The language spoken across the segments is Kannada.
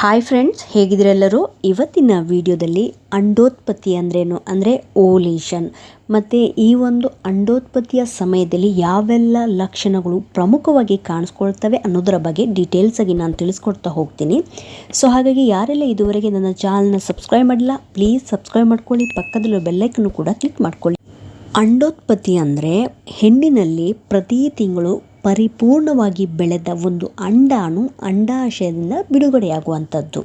Hi friends ಹೇಗಿದ್ದೀರೆಲ್ಲರೂ? ಇವತ್ತಿನ ವಿಡಿಯೋದಲ್ಲಿ ಅಂಡೋತ್ಪತ್ತಿ ಅಂದ್ರೇನು? ಅಂದರೆ ಓಲೇಷನ್. ಮತ್ತು ಈ ಒಂದು ಅಂಡೋತ್ಪತ್ತಿಯ ಸಮಯದಲ್ಲಿ ಯಾವೆಲ್ಲ ಲಕ್ಷಣಗಳು ಪ್ರಮುಖವಾಗಿ ಕಾಣಿಸ್ಕೊಳ್ತವೆ ಅನ್ನೋದರ ಬಗ್ಗೆ ಡೀಟೇಲ್ಸಾಗಿ ನಾನು ತಿಳಿಸ್ಕೊಡ್ತಾ ಹೋಗ್ತೀನಿ. ಸೊ ಹಾಗಾಗಿ ಯಾರೆಲ್ಲ ಇದುವರೆಗೆ ನನ್ನ ಚಾನಲ್ನ ಸಬ್ಸ್ಕ್ರೈಬ್ ಮಾಡಿಲ್ಲ ಪ್ಲೀಸ್ ಸಬ್ಸ್ಕ್ರೈಬ್ ಮಾಡ್ಕೊಳ್ಳಿ, ಪಕ್ಕದಲ್ಲೂ ಬೆಲ್ಲೈಕನ್ನು ಕೂಡ ಕ್ಲಿಕ್ ಮಾಡ್ಕೊಳ್ಳಿ. ಅಂಡೋತ್ಪತ್ತಿ ಅಂದರೆ ಹೆಣ್ಣಿನಲ್ಲಿ ಪ್ರತಿ ತಿಂಗಳು ಪರಿಪೂರ್ಣವಾಗಿ ಬೆಳೆದ ಒಂದು ಅಂಡಾಣು ಅಂಡಾಶಯದಿಂದ ಬಿಡುಗಡೆಯಾಗುವಂಥದ್ದು.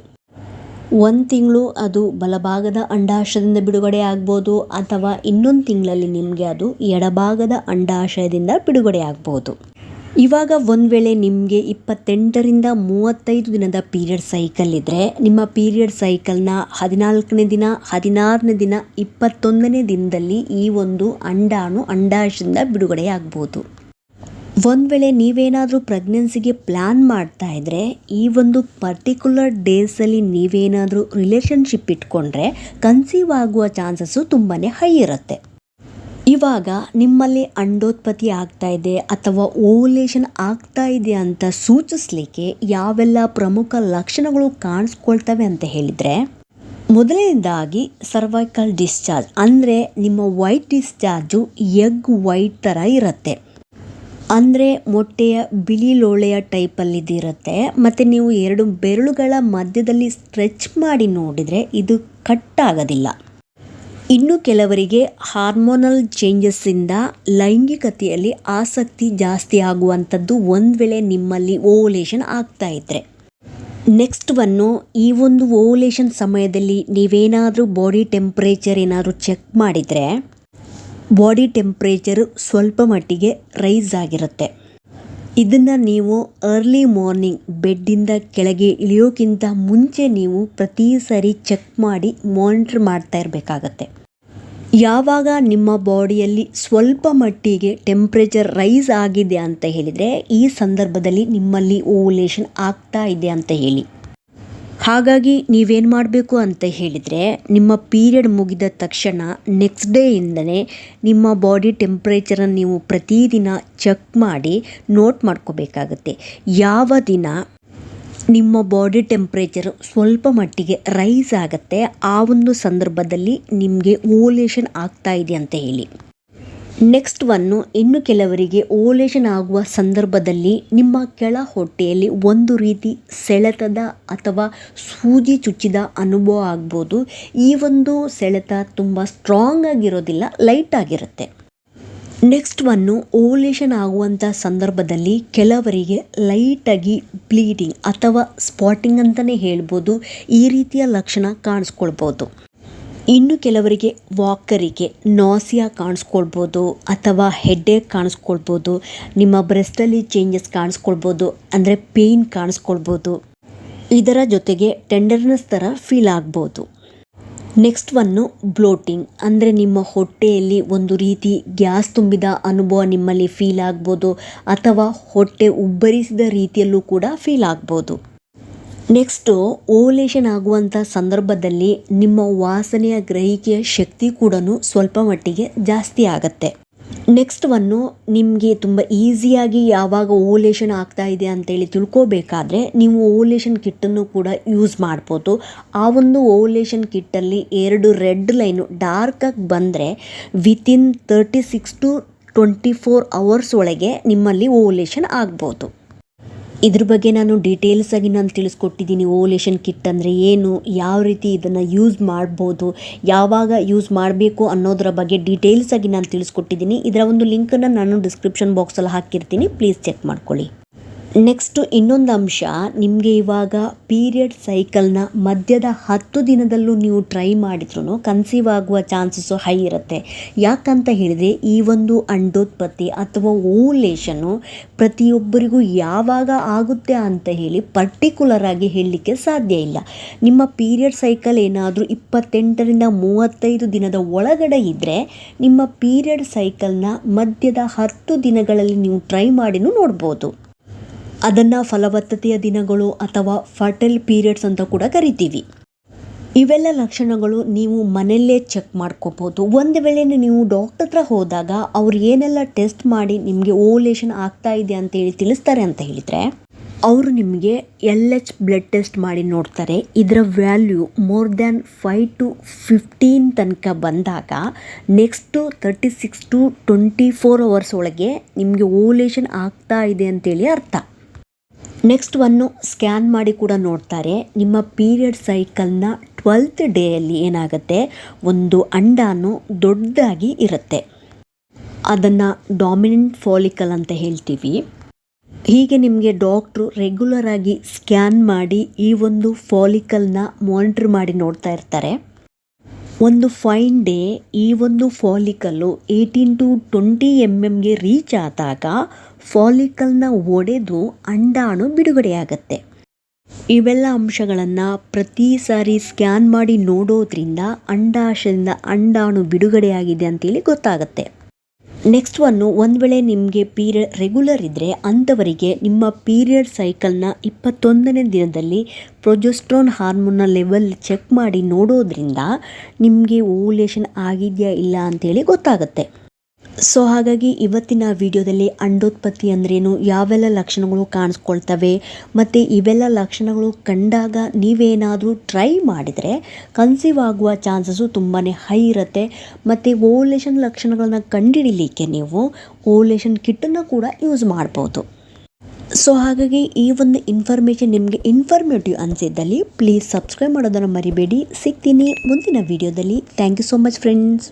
ಒಂದು ತಿಂಗಳು ಅದು ಬಲಭಾಗದ ಅಂಡಾಶಯದಿಂದ ಬಿಡುಗಡೆ ಆಗ್ಬೋದು ಅಥವಾ ಇನ್ನೊಂದು ತಿಂಗಳಲ್ಲಿ ನಿಮಗೆ ಅದು ಎಡಭಾಗದ ಅಂಡಾಶಯದಿಂದ ಬಿಡುಗಡೆ ಆಗ್ಬೋದು ಇವಾಗ ಒಂದು ವೇಳೆ ನಿಮಗೆ ಇಪ್ಪತ್ತೆಂಟರಿಂದ ಮೂವತ್ತೈದು ದಿನದ ಪೀರಿಯಡ್ ಸೈಕಲ್ ಇದ್ದರೆ ನಿಮ್ಮ ಪೀರಿಯಡ್ ಸೈಕಲ್ನ ಹದಿನಾಲ್ಕನೇ ದಿನ, ಹದಿನಾರನೇ ದಿನ, ಇಪ್ಪತ್ತೊಂದನೇ ದಿನದಲ್ಲಿ ಈ ಒಂದು ಅಂಡಾಣು ಅಂಡಾಶದಿಂದ ಬಿಡುಗಡೆ ಆಗ್ಬೋದು ಒಂದು ವೇಳೆ ನೀವೇನಾದರೂ ಪ್ರೆಗ್ನೆನ್ಸಿಗೆ ಪ್ಲ್ಯಾನ್ ಮಾಡ್ತಾ ಇದ್ದರೆ ಈ ಒಂದು ಪರ್ಟಿಕ್ಯುಲರ್ ಡೇಸಲ್ಲಿ ನೀವೇನಾದರೂ ರಿಲೇಷನ್ಶಿಪ್ ಇಟ್ಕೊಂಡ್ರೆ ಕನ್ಸೀವ್ ಆಗುವ ಚಾನ್ಸಸ್ಸು ತುಂಬಾ ಹೈ ಇರುತ್ತೆ. ಇವಾಗ ನಿಮ್ಮಲ್ಲಿ ಅಂಡೋತ್ಪತ್ತಿ ಆಗ್ತಾ ಇದೆ ಅಥವಾ ಓವುಲೇಷನ್ ಆಗ್ತಾ ಇದೆ ಅಂತ ಸೂಚಿಸ್ಲಿಕ್ಕೆ ಯಾವೆಲ್ಲ ಪ್ರಮುಖ ಲಕ್ಷಣಗಳು ಕಾಣಿಸ್ಕೊಳ್ತವೆ ಅಂತ ಹೇಳಿದರೆ, ಮೊದಲನೇದಾಗಿ ಸರ್ವೈಕಲ್ ಡಿಸ್ಚಾರ್ಜ್ ಅಂದರೆ ನಿಮ್ಮ ವೈಟ್ ಡಿಸ್ಚಾರ್ಜು ಎಗ್ ವೈಟ್ ಥರ ಇರುತ್ತೆ. ಅಂದರೆ ಮೊಟ್ಟೆಯ ಬಿಳಿ ಲೋಳೆಯ ಟೈಪಲ್ಲಿದ್ದಿರುತ್ತೆ ಮತ್ತು ನೀವು ಎರಡು ಬೆರಳುಗಳ ಮಧ್ಯದಲ್ಲಿ ಸ್ಟ್ರೆಚ್ ಮಾಡಿ ನೋಡಿದರೆ ಇದು ಕಟ್ ಆಗೋದಿಲ್ಲ. ಇನ್ನು ಕೆಲವರಿಗೆ ಹಾರ್ಮೋನಲ್ ಚೇಂಜಸ್ಸಿಂದ ಲೈಂಗಿಕತೆಯಲ್ಲಿ ಆಸಕ್ತಿ ಜಾಸ್ತಿ ಆಗುವಂಥದ್ದು ಒಂದು ವೇಳೆ ನಿಮ್ಮಲ್ಲಿ ಓವುಲೇಷನ್ ಆಗ್ತಾ ಇದ್ದರೆ ನೆಕ್ಸ್ಟ್ ಒನ್ನು ಈ ಒಂದು ಓವುಲೇಷನ್ ಸಮಯದಲ್ಲಿ ನೀವೇನಾದರೂ ಬಾಡಿ ಟೆಂಪ್ರೇಚರ್ ಏನಾದರೂ ಚೆಕ್ ಮಾಡಿದರೆ ಬಾಡಿ ಟೆಂಪ್ರೇಚರು ಸ್ವಲ್ಪ ಮಟ್ಟಿಗೆ ರೈಸ್ ಆಗಿರುತ್ತೆ. ಇದನ್ನು ನೀವು ಅರ್ಲಿ ಮಾರ್ನಿಂಗ್ ಬೆಡ್ಡಿಂದ ಕೆಳಗೆ ಇಳಿಯೋಕ್ಕಿಂತ ಮುಂಚೆ ನೀವು ಪ್ರತಿ ಸರಿ ಚೆಕ್ ಮಾಡಿ ಮಾನಿಟ್ರ್ ಮಾಡ್ತಾ ಇರಬೇಕಾಗತ್ತೆ. ಯಾವಾಗ ನಿಮ್ಮ ಬಾಡಿಯಲ್ಲಿ ಸ್ವಲ್ಪ ಮಟ್ಟಿಗೆ ಟೆಂಪ್ರೇಚರ್ ರೈಸ್ ಆಗಿದೆ ಅಂತ ಹೇಳಿದರೆ ಈ ಸಂದರ್ಭದಲ್ಲಿ ನಿಮ್ಮಲ್ಲಿ ಓವುಲೇಷನ್ ಆಗ್ತಾ ಇದೆ ಅಂತ ಹೇಳಿ. ಹಾಗಾಗಿ ನೀವೇನು ಮಾಡಬೇಕು ಅಂತ ಹೇಳಿದರೆ, ನಿಮ್ಮ ಪೀರಿಯಡ್ ಮುಗಿದ ತಕ್ಷಣ ನೆಕ್ಸ್ಟ್ ಡೇಯಿಂದಲೇ ನಿಮ್ಮ ಬಾಡಿ ಟೆಂಪ್ರೇಚರನ್ನು ನೀವು ಪ್ರತಿದಿನ ಚೆಕ್ ಮಾಡಿ ನೋಟ್ ಮಾಡ್ಕೋಬೇಕಾಗತ್ತೆ. ಯಾವ ದಿನ ನಿಮ್ಮ ಬಾಡಿ ಟೆಂಪ್ರೇಚರ್ ಸ್ವಲ್ಪ ಮಟ್ಟಿಗೆ ರೈಸ್ ಆಗುತ್ತೆ, ಆ ಒಂದು ಸಂದರ್ಭದಲ್ಲಿ ನಿಮಗೆ ಓಲೇಷನ್ ಆಗ್ತಾ ಇದೆ ಅಂತ ಹೇಳಿ. ನೆಕ್ಸ್ಟ್ ಒನ್ನು ಇನ್ನು ಕೆಲವರಿಗೆ ಓಲೇಷನ್ ಆಗುವ ಸಂದರ್ಭದಲ್ಲಿ ನಿಮ್ಮ ಕೆಳ ಹೊಟ್ಟೆಯಲ್ಲಿ ಒಂದು ರೀತಿ ಸೆಳೆತದ ಅಥವಾ ಸೂಜಿ ಚುಚ್ಚಿದ ಅನುಭವ ಆಗ್ಬೋದು. ಈ ಒಂದು ಸೆಳೆತ ತುಂಬ ಸ್ಟ್ರಾಂಗ್ ಆಗಿರೋದಿಲ್ಲ ಲೈಟ್ ಆಗಿರುತ್ತೆ. ನೆಕ್ಸ್ಟ್ ಒನ್ನು ಓಲೇಷನ್ ಆಗುವಂಥ ಸಂದರ್ಭದಲ್ಲಿ ಕೆಲವರಿಗೆ ಲೈಟಾಗಿ ಬ್ಲೀಡಿಂಗ್ ಅಥವಾ ಸ್ಪಾಟಿಂಗ್ ಅಂತಲೇ ಹೇಳ್ಬೋದು. ಈ ರೀತಿಯ ಲಕ್ಷಣ ಕಾಣಿಸ್ಕೊಳ್ಬೋದು. ಇನ್ನು ಕೆಲವರಿಗೆ ವಾಕರಿಗೆ ನಾಸಿಯಾ ಕಾಣಿಸ್ಕೊಳ್ಬೋದು ಅಥವಾ ಹೆಡ್ಡೇಕ್ ಕಾಣಿಸ್ಕೊಳ್ಬೋದು, ನಿಮ್ಮ ಬ್ರೆಸ್ಟಲ್ಲಿ ಚೇಂಜಸ್ ಕಾಣಿಸ್ಕೊಳ್ಬೋದು, ಅಂದರೆ ಪೇಯ್ನ್ ಕಾಣಿಸ್ಕೊಳ್ಬೋದು. ಇದರ ಜೊತೆಗೆ ಟೆಂಡರ್ನೆಸ್ ಥರ ಫೀಲ್ ಆಗ್ಬೋದು. ನೆಕ್ಸ್ಟ್ ಒನ್ನು ಬ್ಲೋಟಿಂಗ್ ಅಂದರೆ ನಿಮ್ಮ ಹೊಟ್ಟೆಯಲ್ಲಿ ಒಂದು ರೀತಿ ಗ್ಯಾಸ್ ತುಂಬಿದ ಅನುಭವ ನಿಮ್ಮಲ್ಲಿ ಫೀಲ್ ಆಗ್ಬೋದು ಅಥವಾ ಹೊಟ್ಟೆ ಉಬ್ಬರಿಸಿದ ರೀತಿಯಲ್ಲೂ ಕೂಡ ಫೀಲ್ ಆಗ್ಬೋದು. ನೆಕ್ಸ್ಟು ಓವುಲೇಷನ್ ಆಗುವಂಥ ಸಂದರ್ಭದಲ್ಲಿ ನಿಮ್ಮ ವಾಸನೆಯ ಗ್ರಹಿಕೆಯ ಶಕ್ತಿ ಕೂಡ ಸ್ವಲ್ಪ ಮಟ್ಟಿಗೆ ಜಾಸ್ತಿ ಆಗುತ್ತೆ. ನೆಕ್ಸ್ಟ್ ಒನ್ನು ನಿಮಗೆ ತುಂಬ ಈಸಿಯಾಗಿ ಯಾವಾಗ ಓವುಲೇಷನ್ ಆಗ್ತಾ ಇದೆ ಅಂತೇಳಿ ತಿಳ್ಕೋಬೇಕಾದ್ರೆ ನೀವು ಓವುಲೇಷನ್ ಕಿಟ್ಟನ್ನು ಕೂಡ ಯೂಸ್ ಮಾಡ್ಬೋದು. ಆ ಒಂದು ಓವುಲೇಷನ್ ಕಿಟ್ಟಲ್ಲಿ ಎರಡು ರೆಡ್ ಲೈನು ಡಾರ್ಕಾಗಿ ಬಂದರೆ within thirty six to twenty four hours ಒಳಗೆ ನಿಮ್ಮಲ್ಲಿ ಓವುಲೇಷನ್ ಆಗ್ಬೋದು. ಇದ್ರ ಬಗ್ಗೆ ನಾನು ಡೀಟೇಲ್ಸಾಗಿ ನಾನು ತಿಳಿಸ್ಕೊಟ್ಟಿದ್ದೀನಿ ಓಲೇಷನ್ ಕಿಟ್ ಅಂದರೆ ಏನು, ಯಾವ ರೀತಿ ಇದನ್ನು ಯೂಸ್ ಮಾಡ್ಬೋದು, ಯಾವಾಗ ಯೂಸ್ ಮಾಡಬೇಕು ಅನ್ನೋದರ ಬಗ್ಗೆ ಡೀಟೇಲ್ಸಾಗಿ ನಾನು ತಿಳಿಸ್ಕೊಟ್ಟಿದ್ದೀನಿ ಇದರ ಒಂದು ಲಿಂಕನ್ನು ನಾನು ಡಿಸ್ಕ್ರಿಪ್ಷನ್ ಬಾಕ್ಸಲ್ಲಿ ಹಾಕಿರ್ತೀನಿ. ಪ್ಲೀಸ್ ಚೆಕ್ ಮಾಡ್ಕೊಳ್ಳಿ. ನೆಕ್ಸ್ಟು ಇನ್ನೊಂದು ಅಂಶ, ನಿಮಗೆ ಇವಾಗ ಪೀರಿಯಡ್ ಸೈಕಲ್ನ ಮಧ್ಯದ ಹತ್ತು ದಿನದಲ್ಲೂ ನೀವು ಟ್ರೈ ಮಾಡಿದ್ರೂ ಕನ್ಸೀವ್ ಆಗುವ ಚಾನ್ಸಸ್ಸು ಹೈ ಇರುತ್ತೆ. ಯಾಕಂತ ಹೇಳಿದರೆ, ಈ ಒಂದು ಅಂಡೋತ್ಪತ್ತಿ ಅಥವಾ ಓವುಲೇಷನ್ನು ಪ್ರತಿಯೊಬ್ಬರಿಗೂ ಯಾವಾಗ ಆಗುತ್ತೆ ಅಂತ ಹೇಳಿ ಪರ್ಟಿಕ್ಯುಲರ್ ಆಗಿ ಹೇಳಲಿಕ್ಕೆ ಸಾಧ್ಯ ಇಲ್ಲ. ನಿಮ್ಮ ಪೀರಿಯಡ್ ಸೈಕಲ್ ಏನಾದರೂ ಇಪ್ಪತ್ತೆಂಟರಿಂದ ಮೂವತ್ತೈದು ದಿನದ ಒಳಗಡೆ ಇದ್ದರೆ ನಿಮ್ಮ ಪೀರಿಯಡ್ ಸೈಕಲ್ನ ಮಧ್ಯದ ಹತ್ತು ದಿನಗಳಲ್ಲಿ ನೀವು ಟ್ರೈ ಮಾಡಿನೂ ನೋಡ್ಬೋದು. ಅದನ್ನು ಫಲವತ್ತತೆಯ ದಿನಗಳು ಅಥವಾ ಫರ್ಟೈಲ್ ಪೀರಿಯಡ್ಸ್ ಅಂತ ಕೂಡ ಕರಿತೀವಿ. ಇವೆಲ್ಲ ಲಕ್ಷಣಗಳು ನೀವು ಮನೆಯಲ್ಲೇ ಚೆಕ್ ಮಾಡ್ಕೋಬೋದು. ಒಂದು ವೇಳೆ ನೀವು ಡಾಕ್ಟರ್ ಹತ್ರ ಹೋದಾಗ ಅವ್ರು ಏನೆಲ್ಲ ಟೆಸ್ಟ್ ಮಾಡಿ ನಿಮಗೆ ಓವುಲೇಷನ್ ಆಗ್ತಾ ಇದೆ ಅಂತೇಳಿ ತಿಳಿಸ್ತಾರೆ ಅಂತ ಹೇಳಿದರೆ, ಅವರು ನಿಮಗೆ ಎಲ್ ಎಚ್ ಬ್ಲಡ್ ಟೆಸ್ಟ್ ಮಾಡಿ ನೋಡ್ತಾರೆ. ಇದರ value more than five to fifteen ತನಕ ಬಂದಾಗ next thirty six to twenty four hours ಒಳಗೆ ನಿಮಗೆ ಓಲೇಷನ್ ಆಗ್ತಾ ಇದೆ ಅಂತೇಳಿ ಅರ್ಥ. ನೆಕ್ಸ್ಟ್ ಒನ್ನು ಸ್ಕ್ಯಾನ್ ಮಾಡಿ ಕೂಡ ನೋಡ್ತಾರೆ ನಿಮ್ಮ ಪೀರಿಯಡ್ ಸೈಕಲ್ನ ಟ್ವೆಲ್ತ್ ಡೇಯಲ್ಲಿ ಏನಾಗುತ್ತೆ ಒಂದು ಅಂಡಾನು ದೊಡ್ಡದಾಗಿ ಇರುತ್ತೆ ಅದನ್ನು ಡಾಮಿನೆಂಟ್ ಫಾಲಿಕಲ್ ಅಂತ ಹೇಳ್ತೀವಿ ಹೀಗೆ ನಿಮಗೆ ಡಾಕ್ಟ್ರು ರೆಗ್ಯುಲರ್ ಆಗಿ ಸ್ಕ್ಯಾನ್ ಮಾಡಿ ಈ ಒಂದು ಫಾಲಿಕಲ್ನ ಮಾನಿಟ್ರ್ ಮಾಡಿ ನೋಡ್ತಾ ಇರ್ತಾರೆ ಒಂದು ಫೈನ್ ಡೇ ಈ ಒಂದು follicle eighteen to twenty M ಎಮ್ಗೆ reach ಆದಾಗ ಫಾಲಿಕಲ್ನ ಒಡೆದು ಅಂಡಾಣು ಬಿಡುಗಡೆಯಾಗತ್ತೆ. ಇವೆಲ್ಲ ಅಂಶಗಳನ್ನು ಪ್ರತಿ ಸಾರಿ ಸ್ಕ್ಯಾನ್ ಮಾಡಿ ನೋಡೋದ್ರಿಂದ ಅಂಡಾಶಯದಿಂದ ಅಂಡಾಣು ಬಿಡುಗಡೆಯಾಗಿದೆ ಅಂತೇಳಿ ಗೊತ್ತಾಗುತ್ತೆ. ನೆಕ್ಸ್ಟ್ ಒನ್ನು ಒಂದು ವೇಳೆ ನಿಮಗೆ ಪೀರಿಯಡ್ ರೆಗ್ಯುಲರ್ ಇದ್ದರೆ ಅಂಥವರಿಗೆ ನಿಮ್ಮ ಪೀರಿಯಡ್ ಸೈಕಲ್ನ ಇಪ್ಪತ್ತೊಂದನೇ ದಿನದಲ್ಲಿ ಪ್ರೊಜೆಸ್ಟ್ರಾನ್ ಹಾರ್ಮೋನ್ನ ಲೆವೆಲ್ ಚೆಕ್ ಮಾಡಿ ನೋಡೋದ್ರಿಂದ ನಿಮಗೆ ಓವ್ಯುಲೇಷನ್ ಆಗಿದೆಯಾ ಇಲ್ಲ ಅಂತೇಳಿ ಗೊತ್ತಾಗುತ್ತೆ. ಸೊ ಹಾಗಾಗಿ ಇವತ್ತಿನ ವಿಡಿಯೋದಲ್ಲಿ ಅಂಡೋತ್ಪತ್ತಿ ಅಂದ್ರೇನು? ಯಾವೆಲ್ಲ ಲಕ್ಷಣಗಳು ಕಾಣಿಸ್ಕೊಳ್ತವೆ? ಮತ್ತು ಇವೆಲ್ಲ ಲಕ್ಷಣಗಳು ಕಂಡಾಗ ನೀವೇನಾದರೂ ಟ್ರೈ ಮಾಡಿದರೆ ಕನ್ಸೀವ್ ಆಗುವ ಚಾನ್ಸಸ್ಸು ತುಂಬಾ ಹೈ ಇರುತ್ತೆ. ಮತ್ತು ಓವ್ಯುಲೇಷನ್ ಲಕ್ಷಣಗಳನ್ನ ಕಂಡುಹಿಡಿಲಿಕ್ಕೆ ನೀವು ಓಲೇಷನ್ ಕಿಟ್ಟನ್ನು ಕೂಡ ಯೂಸ್ ಮಾಡ್ಬೋದು. ಸೊ ಹಾಗಾಗಿ ಈ ಒಂದು ಇನ್ಫಾರ್ಮೇಷನ್ ನಿಮಗೆ ಇನ್ಫಾರ್ಮೇಟಿವ್ ಅನಿಸಿದ್ದಲ್ಲಿ, ಪ್ಲೀಸ್ ಸಬ್ಸ್ಕ್ರೈಬ್ ಮಾಡೋದನ್ನು ಮರಿಬೇಡಿ. ಸಿಗ್ತೀನಿ ಮುಂದಿನ ವಿಡಿಯೋದಲ್ಲಿ. Thank you so much friends